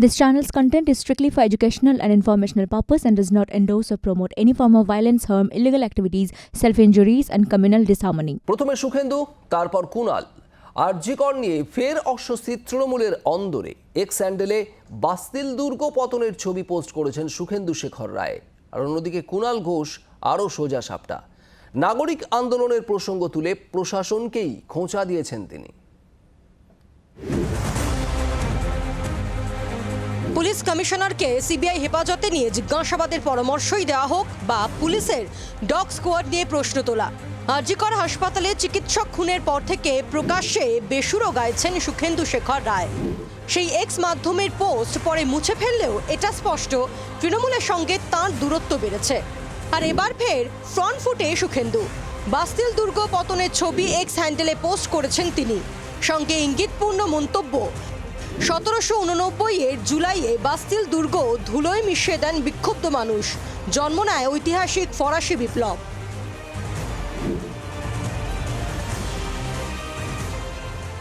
This channel's content is strictly for educational and informational purpose and does not endorse or promote any form of violence, harm, illegal activities, self-injuries and communal disharmony. প্রথমে সুখেন্দু তারপর কুণাল আরজিকর নিয়ে ফের অস্বস্তি তৃণমূলের অন্দরে x স্যান্ডেলে Bastille দুর্গ পতনের ছবি পোস্ট করেছেন সুখেন্দু শেখর রায় আর অন্যদিকে কুণাল ঘোষ আরও সোজা সাপটা নাগরিক আন্দোলনের প্রসঙ্গ তুলে প্রশাসনকেই খোঁচা দিয়েছেন তিনি পুলিশ কমিশনারকে সিবিআই হেফাজতে নিয়ে জিজ্ঞাসাবাদের পরামর্শই দেওয়া হোক বা পুলিশের ডগ স্কোয়াড নিয়ে প্রশ্ন তোলা। আরজিকর হাসপাতালে চিকিৎসক খুনের পর থেকে প্রকাশ্যে বেসুরো গাইছেন সুখেন্দু শেখর রায়। সেই এক্স মাধ্যমের পোস্ট পরে মুছে ফেললেও এটা স্পষ্ট, তৃণমূলের সঙ্গে তাঁর দূরত্ব বেড়েছে। আর এবার ফের ফ্রন্ট ফুটে সুখেন্দু। বাস্তিল দুর্গ পতনের ছবি এক্স হ্যান্ডেলে পোস্ট করেছেন তিনি। সঙ্গে ইঙ্গিতপূর্ণ মন্তব্য সতেরোশো উননব্বই এর জুলাইয়ে বাস্তিল দুর্গ ধুলোয় মিশিয়ে দেন বিক্ষুব্ধ মানুষ। জন্ম নেয় ঐতিহাসিক ফরাসি বিপ্লব।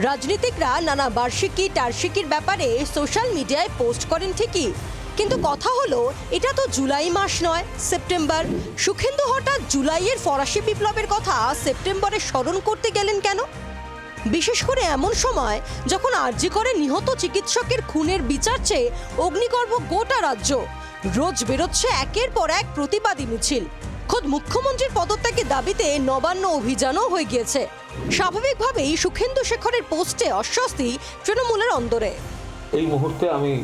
রাজনীতিকরা নানা বার্ষিকী, টার্ষিকীর ব্যাপারে সোশ্যাল মিডিয়ায় পোস্ট করেন ঠিকই। কিন্তু কথা হলো, এটা তো জুলাই মাস নয়, সেপ্টেম্বর। সুখেন্দু হঠাৎ জুলাইয়ের ফরাসি বিপ্লবের কথা সেপ্টেম্বরে স্মরণ করতে গেলেন কেন? বিশেষ করে এমন সময় যখন আরজি করে নিহত চিকিৎসকের খুনের বিচার চেয়ে অগ্নিগর্ভ গোটা রাজ্য রোজ বেরোচ্ছে একের পর এক প্রতিবাদী মিছিল। খোদ মুখ্যমন্ত্রীর পদত্যাগের দাবিতে নবান্ন অভিযানও হয়ে গিয়েছে। স্বাভাবিকভাবেই সুখেন্দু শেখরের পোস্টে অস্বস্তি তৃণমূলের অন্দরে। এই মুহূর্তে আমি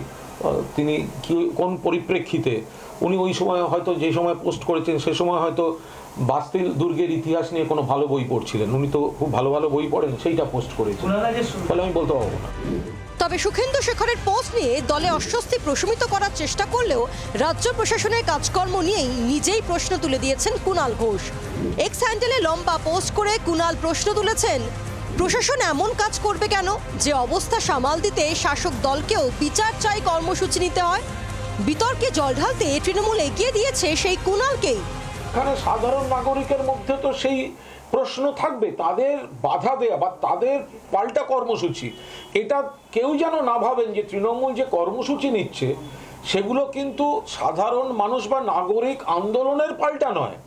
তিনি কি, কোন পরিপ্রেক্ষিতে, উনি ওই সময় হয়তো যে সময় পোস্ট করেছেন, সে সময় হয়তো বাস্তিল দুর্গের ইতিহাস নিয়ে কোনো ভালো বই পড়ছিলেন। উনি তো খুব ভালো ভালো বই পড়েন সেইটা পোস্ট করেছেন। তাহলে আমি বলতে পারব না। তবে সুখেন্দু শেখরের পোস্ট নিয়ে দলে অস্বস্তি প্রশমিত করার চেষ্টা করলেও রাজ্য প্রশাসনের কাজকর্ম নিয়েই নিজেই প্রশ্ন তুলে দিয়েছেন কুণাল ঘোষ। এক্স হ্যান্ডেলে লম্বা পোস্ট করে কুণাল প্রশ্ন তুলেছেন প্রশাসন এমন কাজ করবে কেন যে অবস্থা সামাল দিতে শাসক দলকেও বিচার চাই কর্মসূচি নিতে হয়? বিতর্কে জল ঢালতে তৃণমূল এগিয়ে দিয়েছে সেই কুণালকেই। এখানে সাধারণ নাগরিকের মধ্যে তো সেই প্রশ্ন থাকবে, তাদের বাধা দেয়া বা তাদের পাল্টা কর্মসূচি। এটা কেউ যেন না ভাবেন যে তৃণমূল যে কর্মসূচি নিচ্ছে, সেগুলো কিন্তু সাধারণ মানুষ বা নাগরিক আন্দোলনের পাল্টা নয়।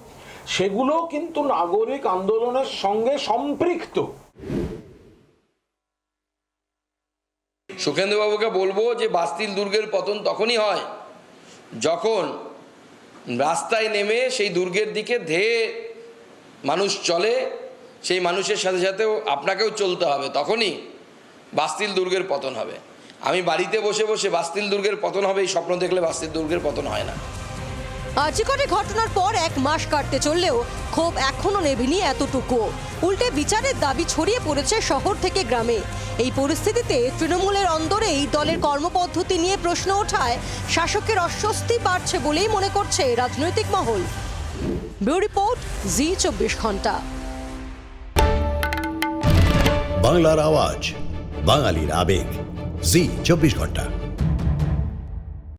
সেগুলো কিন্তু নাগরিক আন্দোলনের সঙ্গে সম্পৃক্ত। সুখেন্দ্রবাবুকে বলব যে বাস্তিল দুর্গের পতন তখনই হয় যখন রাস্তায় নেমে সেই দুর্গের দিকে ধেয়ে মানুষ চলে, সেই মানুষের সাথে সাথেও আপনাকেও চলতে হবে, তখনই বাস্তিল দুর্গের পতন হবে। আমি বাড়িতে বসে বসে বাস্তিল দুর্গের পতন হবে, এই স্বপ্ন দেখলে বাস্তিল দুর্গের পতন হয় না। আর্জিকটে ঘটনার পর এক মাস কাটতে চললেও ক্ষোভ এখনও নেভেনি এতটুকু। উল্টে বিচারের দাবি ছড়িয়ে পড়েছে শহর থেকে গ্রামে। এই পরিস্থিতিতে তৃণমূলের অন্দরেই দলের কর্মপদ্ধতি নিয়ে প্রশ্ন ওঠায় শাসকের অস্বস্তি বাড়ছে বলেই মনে করছে রাজনৈতিক মহল। ব্যুরো রিপোর্ট, জি চব্বিশ ঘণ্টা। বাংলার আওয়াজ, বাঙালির আবেগ, জি চব্বিশ ঘণ্টা।